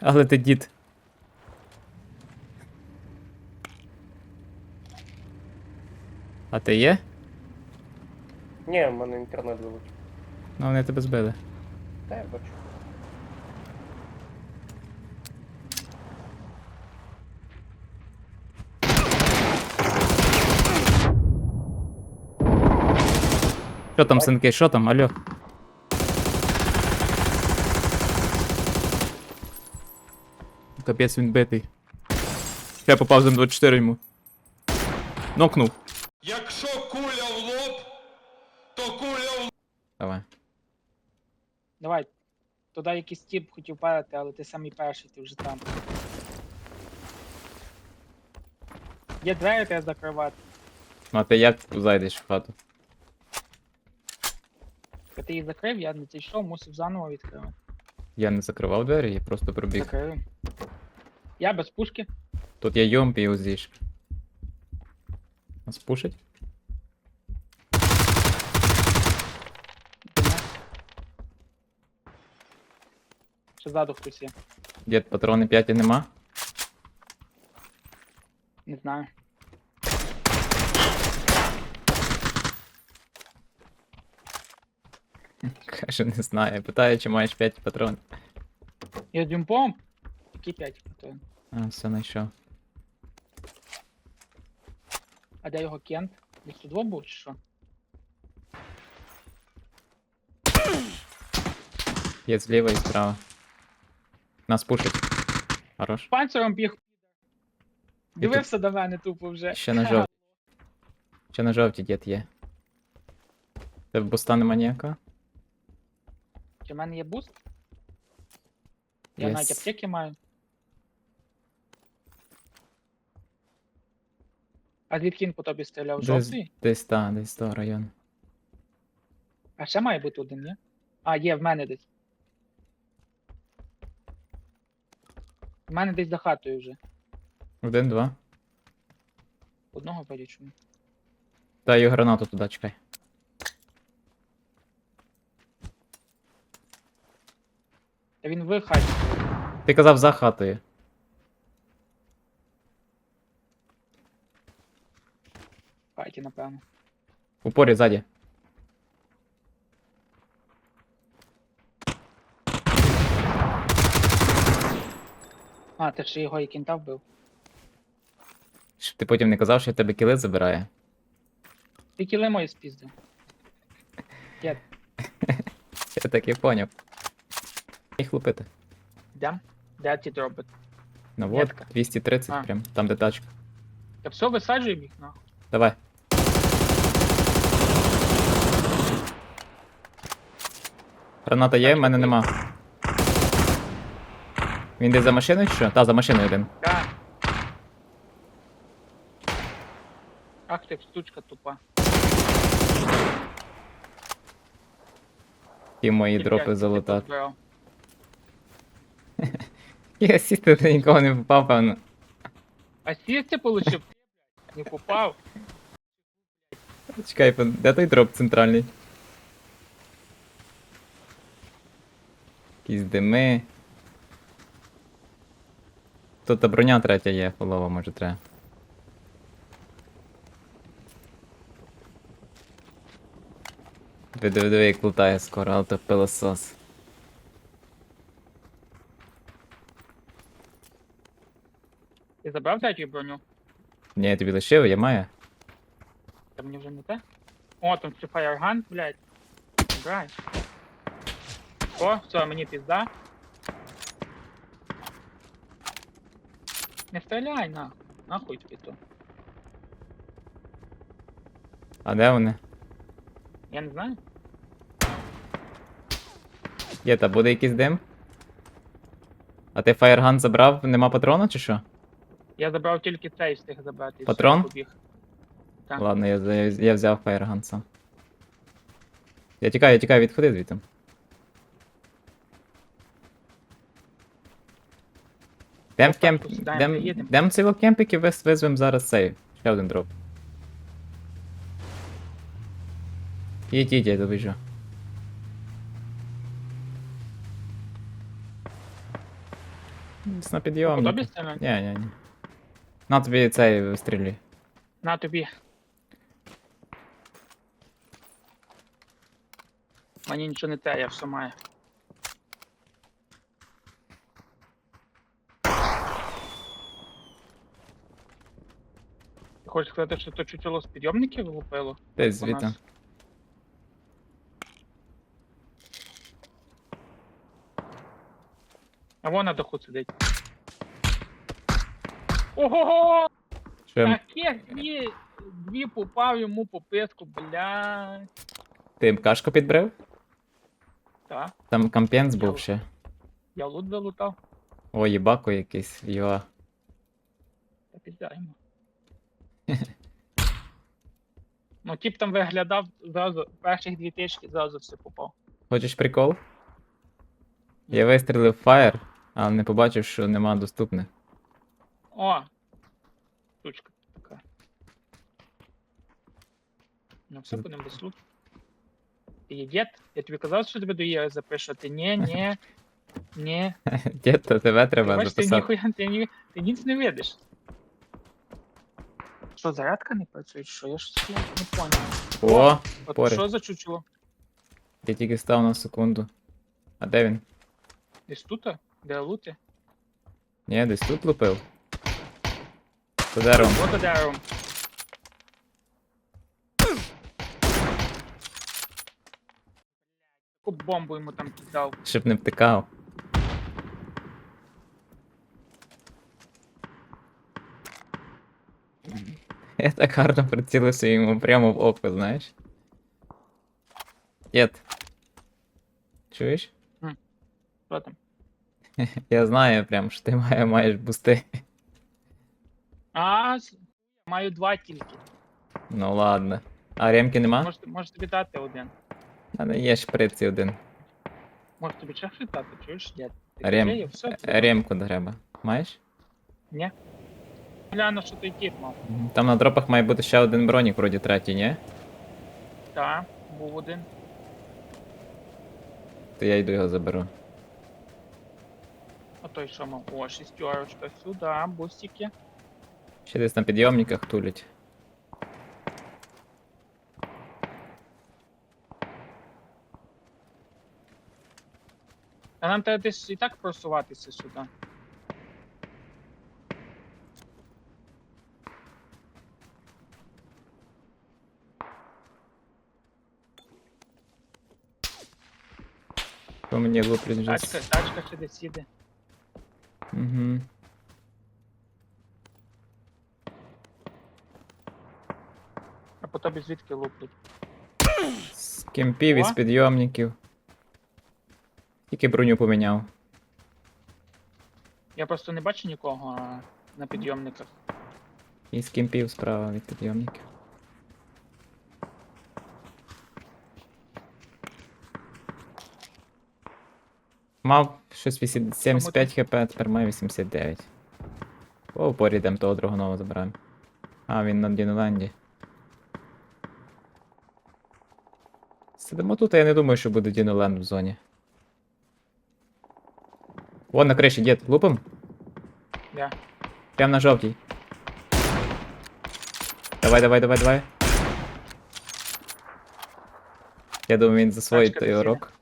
Але ти дід. А ти є? Ні, в мене інтернет вилучив. Ну вони тебе збили. Та я бачу. Що там, синки, що там, алло? Капець він битий. Я попав за 24 йому. Нокнув. Якщо куля в лоб, то куля в лоб. Давай. Давай. Туди якийсь тіп хотів падати, але ти самий перший, ти вже там. Є двері треба закривати. Ну, а ти як зайдеш в хату? Коли ти її закрив, я не зайшов, мусив заново відкривати. Я не закривав двері, я просто пробіг. Закрив. Я без пушки. Тут є йомп і узіш. Нас пушить? Ще ззаду хтось є. Дід, патрони 5 нема? Не знаю. Каже, не знаю. Питаю, чи маєш 5 патронів. Я дюмпом. Які 5 патронів. А, все знайшов. А де його кент? Десь тут два був чи що? Є зліва і справа. Нас пушить. Хорош. Панцером біг. Дивився до мене тупо вже. Ще на жовті. Ще на жовті дід є. Тебе буста нема ніякого? Чи в мене є буст? Я Єс. навіть аптеки маю. А звідки він по тобі стріляв? Десь, Жовтий? десь та, десь того району. А ще має бути один, ні? А, є, в мене десь. В мене десь за хатою вже. Один, два. Одного вилічу. Дай їй гранату туди, чекай. Та він в хаті. Ти казав за хатою. Хаті, напевно. В упорі ззаді. А, ти ще його і кінта вбив. Щоб ти потім не казав, що я тебе кіли забирає. Ти кіли мої спіздив. Є, Я так і поняв. Їх лупити. йдем. Де ті дробить? Ну вот, Метка. 230 А. прям, там де тачка. Та все, висаджуємо їх, нахуй. Давай. Граната є, в мене нема. Він десь за машиною чи що? Та, за машиною один. Да. Ах ти, штучка тупа. І мої дропи залутати. Я сісти до нікого не попав, певно. А сісти получив? Не попав. Чекай, де той дроп центральний? Якісь дими. Тут та броня третя є, полова, може треба. Диви, диви, диви, як лутає скоро, автопилосос. Ти забрав третю броню? Ні, я тобі лишив, я маю. Та мені вже не те. О, там ще фаєрган, блядь. Грай. О, все, мені пізда. Не стріляй, нахуй. Нахуй тобі то. А де вони? Я не знаю. Є, та буде якийсь дим? А ти фаєрган забрав, нема патрона чи що? Я забрав тільки цей встиг забрати. і все, Патрон? побіг. Так. Ладно, я, я, я взяв фаєрган сам. Я тікаю, я тікаю, відходи звідти. Дем кемп. Дем, дем ціло кемпік і виз- зараз цей. Ще один дроп. Їдь, їдь, я добіжу. Десь на Тобі підйомнику. стріляють? Ні, ні, ні. На тобі цей стрілі. На тобі. Мені нічого не те, я все маю. Хочеш сказати, що то чучело з підйомників влупило? Десь по звідти. нас? А вон на даху сидить. Ого! Я- Таке дві, дві попав йому по писку, блядь. ти кашку підбрив? Так, Там кампенс був ще. я лут залутав. О, їбако якийсь, йо. Та піддаємо. ну, тип там виглядав зразу, перших дві тички зразу все попав. Хочеш прикол? Я вистрілив фаєр, але не побачив, що нема доступних. О! Штучка така. Ну все, будемо без лут. Ти є дід? Я тобі казав, що тебе до Єри запишу, а ти ні, ні, ні. Дід, то тебе треба Бачиш, ти записати. ніхуя, ти, ні, ти ніц не видиш. Що, зарядка не працює? Що? Я ж не поняв. О, От поряд. що за чучело? я тільки став на секунду. А де він? Десь тут? Де лути? Ні, десь тут лупив. За деревом. Вот за деревом. Таку бомбу йому там кидав. Щоб не втикав. Я так гарно прицілився йому прямо в око, знаєш. Дід. Чуєш? Що там? Я знаю прям, що ти має, маєш бусти. А, с- маю два тільки. Ну ладно. А ремки нема? Може, може тобі дати один. А не є шприц і один. Може тобі ще щось дати, чуєш? Ні. Рем. Є, все, Е, Ремку треба. Маєш? Ні. Гляну, що той тип мав. Там на дропах має бути ще один бронік, вроді третій, ні? Так, був один. То я йду його заберу. А той що мав? О, шістерочка сюди, бустики. Ще десь на підйомниках тулять. А нам треба десь і так просуватися сюди. Мені луплять вже. Тачка, тачка ще десь їде. Угу. А по тобі звідки луплять? З кемпів і з О. підйомників. Тільки броню поміняв. Я просто не бачу нікого а, на підйомниках. І з кемпів справа від підйомників. Мав щось 75 хп, тепер має 89. По упорі йдемо того другого забираємо. А, він на Діноленді. Сидимо тут, а я не думаю, що буде Діноленд в зоні. Вон на криші, дід, лупим? Я. Прям на жовтій. Давай, давай, давай, давай. Я думаю, він засвоїть той урок.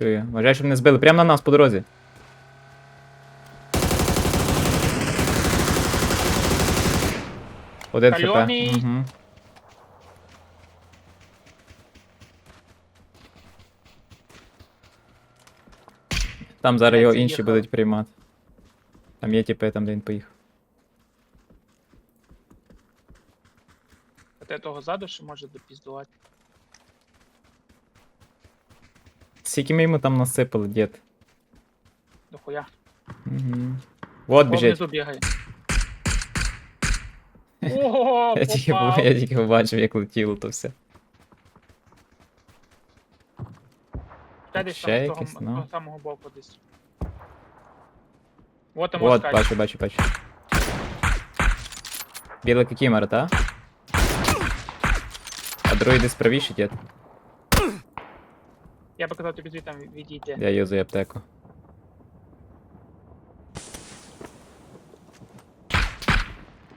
Чую. Вважаю, щоб не збили. Прямо на нас по дорозі. Один хп. Угу. Там зараз його інші будуть приймати. Там є тіпи, там де він поїхав. А те того ззаду ще може допіздувати. Скільки ми йому там насипали, дід? Дохуя. Угу. Вот О, біжить. внизу бігає. Ого, Я тільки, попав. я тільки побачив, як летіло то все. Ще десь Ще там з якийсь, того, ну. того самого боку десь. Вот там От, скаче. бачу, бачу, бачу. Біла кікімера, та? А другий десь правіше, дід. Я показал тебе тобі там видите. Я юзаю аптеку.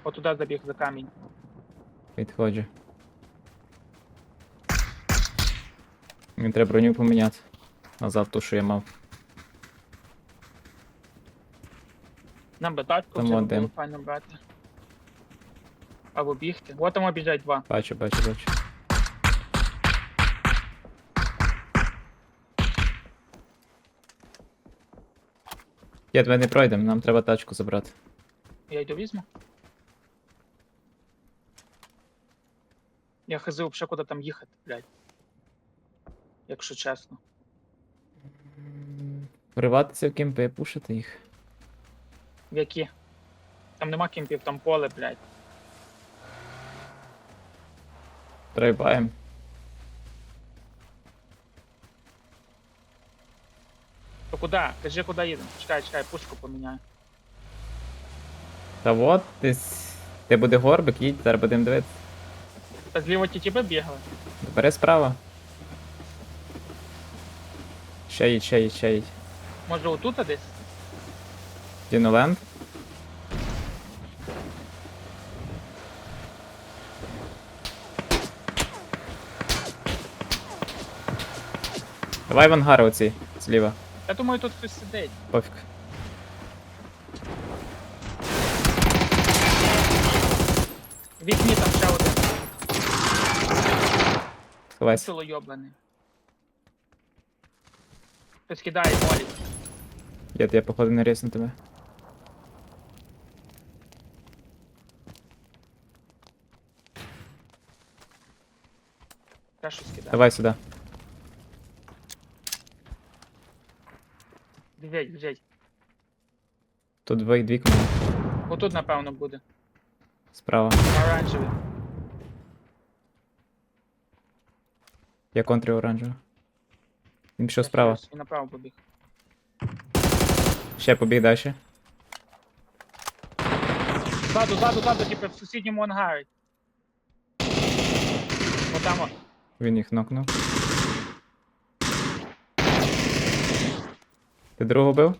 Вот туда забег за камень. Відходжу. Мені треба броню поміняти. Назад ту, що я мав. Нам би тачку Там все один. було файно брати. Або бігти. О, там біжать два. Бачу, бачу, бачу. Я тебе не пройдемо, нам треба тачку забрати. Я йду візьму. Я хз взагалі куди там їхати, блядь. Якщо чесно. Вриватися в кемпи, пушити їх. В які? Там нема кемпів, там поле, блядь. Драйваємо. То куди? Кажи, куди їдемо. Чекай, чекай, пушку поміняю. Та от, десь. Де буде горбик, їдь, зараз будемо дивитися. Та зліва ті тебе бігали. Бери справа. Ще їдь, ще їдь, ще їдь. Може отут десь? Діноленд. Давай в ангар оці, зліва. Я думаю, тут хтось сидить. Пофіг. В вікні там ще один. Сховайся. Сило йоблений. Хтось кидає молі. Я, я походу не рісну тебе. Та щось кидає. Давай сюди. Біжить, біжить. Тут дві дві команди. Отут, напевно, буде. Справа. Оранжевий. Я контрю оранжево. Він пішов справа. І направо побіг. Ще побіг далі. Ззаду, ззаду, ззаду, типу, в сусідньому ангарі. Отам от. Він їх нокнув. Ти другого бив?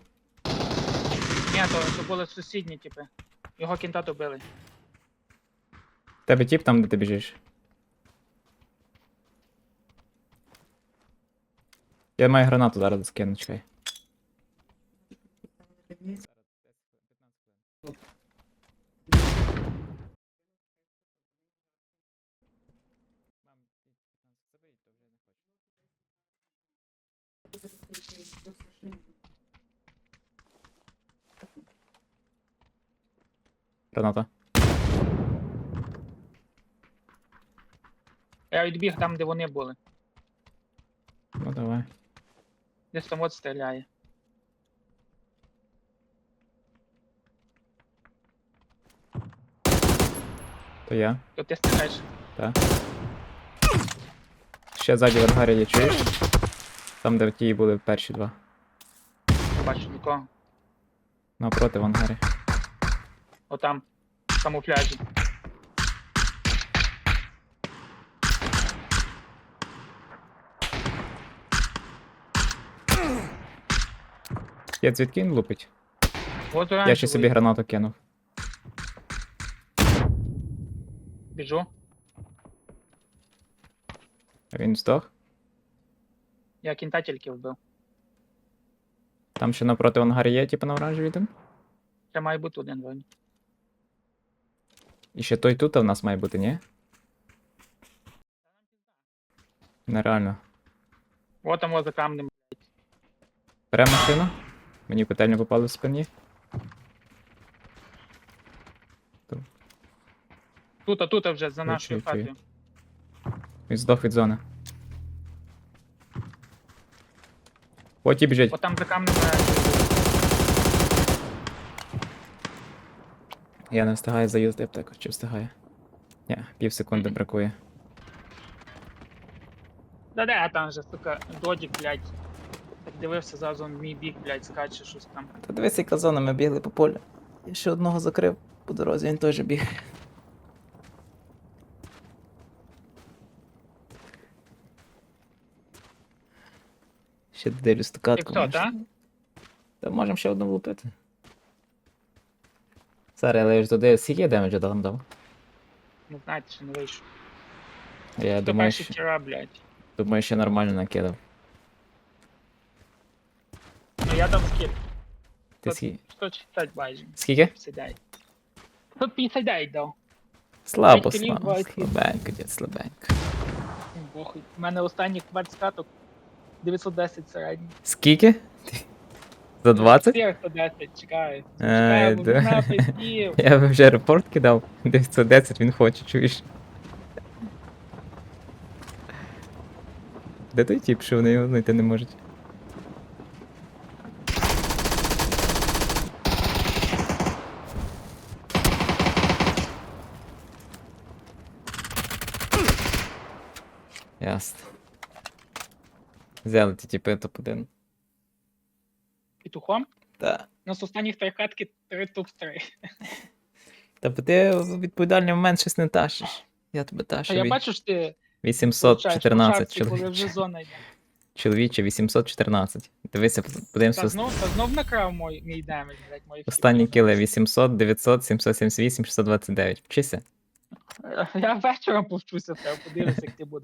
Ні, то, то були сусідні, типи. Його кінта добили. Тебе тіп там, де ти біжиш. Я маю гранату зараз скину, чекай. Граната. Я відбіг там, де вони були. Ну давай. Десь там от стріляє. То я. То ти стріляєш? Так. Ще ззаді в ангарі є, чуєш? Там, де ті були перші два. Не бачу нікого. Напроти в ангарі. Отам. В камуфляжі. Я звідки він лупить? От Я ще собі гранату кинув. Біжу. А Він здох. Я кінта тільки вбив. Там ще напроти ангарі є, типу на оранжевій там. Ще має бути один воїн. І ще той тут в нас має бути, ні? Нереально. От там от за камнем. Беремо машину. Мені петельню попали в спині. Тут, а тут вже за нашою чую, чую. хатою. Він здох від зони. О, ті біжить. От там за камнем Я не встигаю заюзати аптеку, чи встигаю? Ні, пів секунди бракує. Да де там же, сука, додік, блядь. Так дивився зразу в мій бік, блядь, скаче щось там. Та дивись, яка зона, ми бігли по полю. Я ще одного закрив по дорозі, він теж біг. Ще дивлюсь Ти стукатку. хто, та? Та можемо ще одну влупити. Зараз я лиш туди. Скільки я демеджа там дав? Не знаєте, що не вийшов. Я думаю, перші що, тіра, блядь. думаю, що нормально накидав. Ну я дав скіп. Ти скільки? 160 майже. Скільки? 59. 159 дав. Слабо, П'ять кілів, слабо. два кілі. Слабенько, дід, слабенько. Ну, Похуй. У мене останніх 20 каток 910 середній. Скільки? За 20? 410, чекаю. Е, Чекаю, бо вона пиздів. Я вже репорт кидав. 910 він хоче, чуєш? Де той тип, що вони його знайти не можуть? Ясно. Взяли ті типи топ-1. Петухом? Так. У нас останніх три катки 3 топ-3. Та бо ти в відповідальний момент щось не тащиш. Я тебе А ташу. я ві- бачу, що ти получаєш 814 по шапці, коли вже чоловіче. зона йде. Чоловіче, 814. Дивися, Та подивимося. знов, та знов накрав мой, мій демедж, блядь, моїх Останні хіпів. кіли 800, 900, 778, 629. Вчися. Я вечором повчуся в тебе, подивися, як ти будеш.